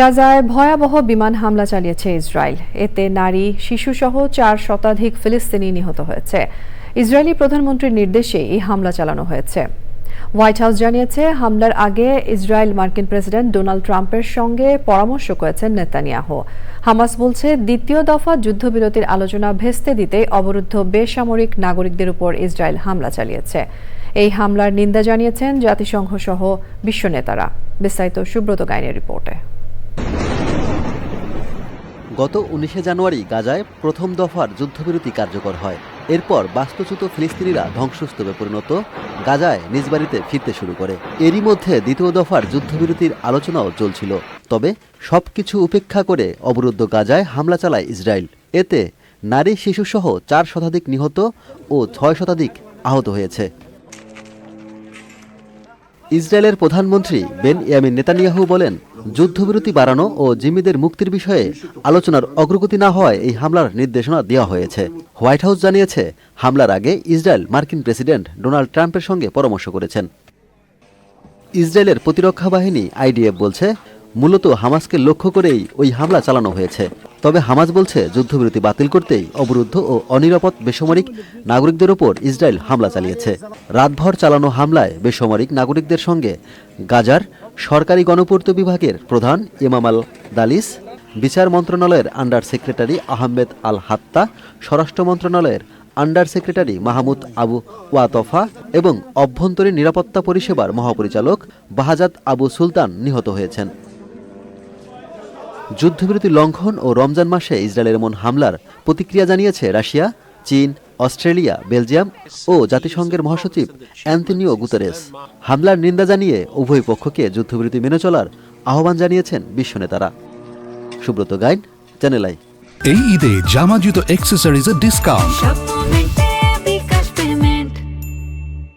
গাজায় ভয়াবহ বিমান হামলা চালিয়েছে ইসরায়েল। এতে নারী, শিশুসহ চার শতাধিক ফিলিস্তিনি নিহত হয়েছে। ইসরায়েলি প্রধানমন্ত্রীর নির্দেশে এই হামলা চালানো হয়েছে। হোয়াইট হাউস জানিয়েছে, হামলার আগে ইসরায়েল মার্কিন প্রেসিডেন্ট ডোনাল্ড ট্রাম্পের সঙ্গে পরামর্শ করেছেন নেতানিয়াহু। হামাস বলছে, দ্বিতীয় দফা যুদ্ধবিরতির আলোচনা ভেস্তে দিতে অবরুদ্ধ বেসামরিক নাগরিকদের উপর ইসরায়েল হামলা চালিয়েছে। এই হামলার নিন্দা জানিয়েছেন জাতিসংঘ সহ বিশ্ব নেতারা। বিস্তারিত সুব্রত গাইনের রিপোর্টে। গত উনিশে জানুয়ারি গাজায় প্রথম দফার যুদ্ধবিরতি কার্যকর হয়। এরপর বাস্তুচ্যুত ফিলিস্তিনিরা ধ্বংসস্তূপে পরিণত, গাজায় নিজ বাড়িতে ফিরতে শুরু করে। এরই মধ্যে দ্বিতীয় দফার যুদ্ধবিরতির আলোচনাও চলছিল। তবে সবকিছু উপেক্ষা করে অবরুদ্ধ গাজায় হামলা চালায় ইসরায়েল। এতে নারী, শিশুসহ চার শতাধিক নিহত ও ছয় শতাধিক আহত হয়েছে। ইসরায়েলের প্রধানমন্ত্রী বেন ইয়ামিন নেতানিয়াহু বলেন যুদ্ধবিরতি বাড়ানো ও জিম্মিদের মুক্তির বিষয়ে আলোচনার অগ্রগতি না হওয়ায় এই হামলার নির্দেশনা দেওয়া হয়েছে। হোয়াইট হাউস জানিয়েছে, হামলার আগে ইসরায়েল মার্কিন প্রেসিডেন্ট ডোনাল্ড ট্রাম্পের সঙ্গে পরামর্শ করেছেন। ইসরায়েলের প্রতিরক্ষা বাহিনী আইডিএফ বলছে, মূলত হামাসকে লক্ষ্য করেই ওই হামলা চালানো হয়েছে। তবে হামাজ বলছে, যুদ্ধবিরতি বাতিল করতেই অবরুদ্ধ ও অনিরাপদ বেসামরিক নাগরিকদের ওপর ইসরায়েল হামলা চালিয়েছে। রাতভর চালানো হামলায় বেসামরিক নাগরিকদের সঙ্গে গাজার সরকারি গণপূর্ত বিভাগের প্রধান ইমাম আল দালিস, বিচার মন্ত্রণালয়ের আন্ডার সেক্রেটারি আহমেদ আল হাত্তা, স্বরাষ্ট্র মন্ত্রণালয়ের under secretary Mahmoud Abu Watfa এবং অভ্যন্তরীণ নিরাপত্তা পরিষেবার মহাপরিচালক বাহাজাত আবু সুলতান নিহত হয়েছেন। যুদ্ধবিরতি লঙ্ঘন ও রমজান মাসে ইসরায়েলের এমন হামলার প্রতিক্রিয়া জানিয়েছে রাশিয়া, চীন, অস্ট্রেলিয়া, বেলজিয়াম ও জাতিসংঘের মহাসচিব অ্যান্টনিও গুতারেস। হামলার নিন্দা জানিয়ে উভয় পক্ষকে যুদ্ধবিরতি মেনে চলার আহ্বান জানিয়েছেন বিশ্ব নেতারা। Subrata Gain, channel I. এই ঈদে জামা জুতো অ্যাক্সেসরিজের ডিসকাউন্ট